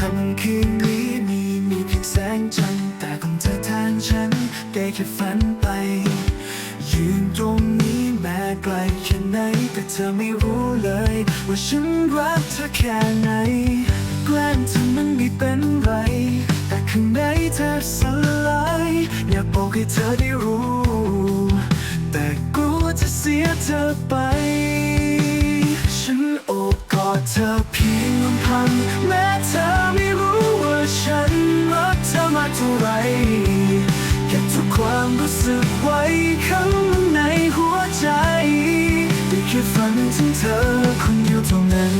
คืนนี้มีมีเพียงแสงจันทร์แต่ของเธอแทนฉันได้แค่ฝันไป ยืนตรงนี้แม้ไกลแค่ไหนแต่เธอไม่รู้เลย ว่าฉันรักเธอแค่ไหน แกล้งเธอมันไม่เป็นไร แต่ข้างในเธอสลายอยากบอกให้เธอได้รู้ แต่กลัวจะเสียเธอไปฉันโอบกอดเธอเพียงลำพังแม้ เท่าไรเก็บทุกความรู้สึกไว้ข้างในหัวใจได้แค่ฝันถึงเธอคนเดียวเท่านั้น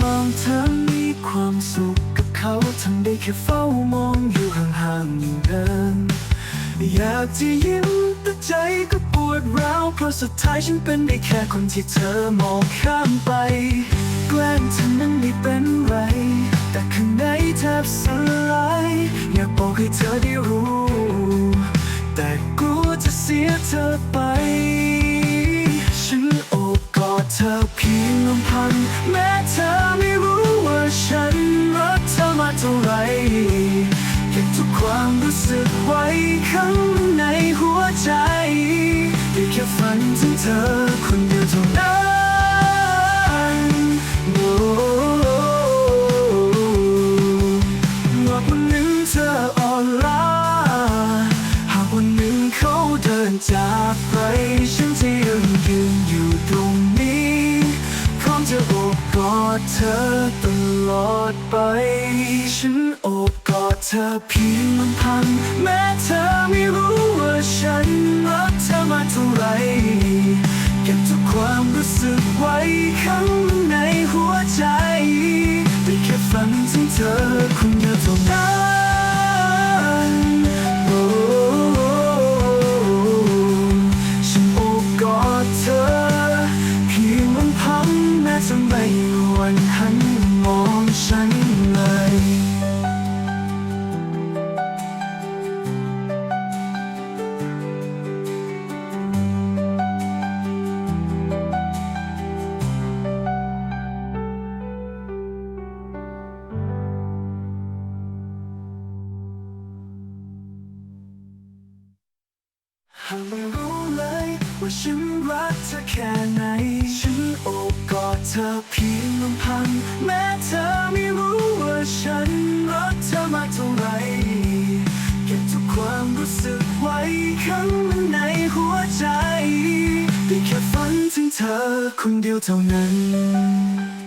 มองเธอมีความสุขกับเขาทำได้แค่เฝ้ามองอยู่ห่างๆอย่างเดิมอยากจะยิ้มแต่ใจก็ปวดร้าว ราะสุดท้ายฉันเป็นได้แค่คนที่เธอมองข้ามไป แกล้งเธอนั้นไม่เป็นไร แต่ข้างในแทบสลายอยากบอกให้เธอได้รู้ แต่กลัวจะเสียเธอไป ฉันโอบกอดเธอเพียงลำพัง แม้เธอไม่รู้ว่าฉันรักเธอมาเท่าไหรเก็บทุกความรู้สึกไว้ข้างใน นถึงเธอคนเดียวเท่านั้น โอ้หากวันหนึ่งเธออ่อนล้า หากวันหนึ่งเขาเดินจากไป ฉันจะยังยืนอยู่ตรงนี้ พร้อมจะโอบกอดเธอตลอดไป ฉันโอบกอดเธอเพียงลำพัง แม้เธอไม่รู้ว่าฉันรักเธอ เท่าไรเก็บทุกความรู้สึกไว้ข้างในหัวใจได้แค่ฝันถึงเธอคนเดียวเท่านั้นโอ้ฉันโอบกอดเธอเพียงลำพังแม้จะไม่วันหันากไม่รู้เลย ว่าฉันรักเธอแค่ไหน ฉันโอบกอดเธอเพียงลำพัง แม้เธอไม่รู้ว่าฉันรักเธอมากเท่าไหรเก็บทุกความรู้สึกไว้ข้างในหัวใจได้แค่ฝันถึงเธอคนเดียวเท่านั้น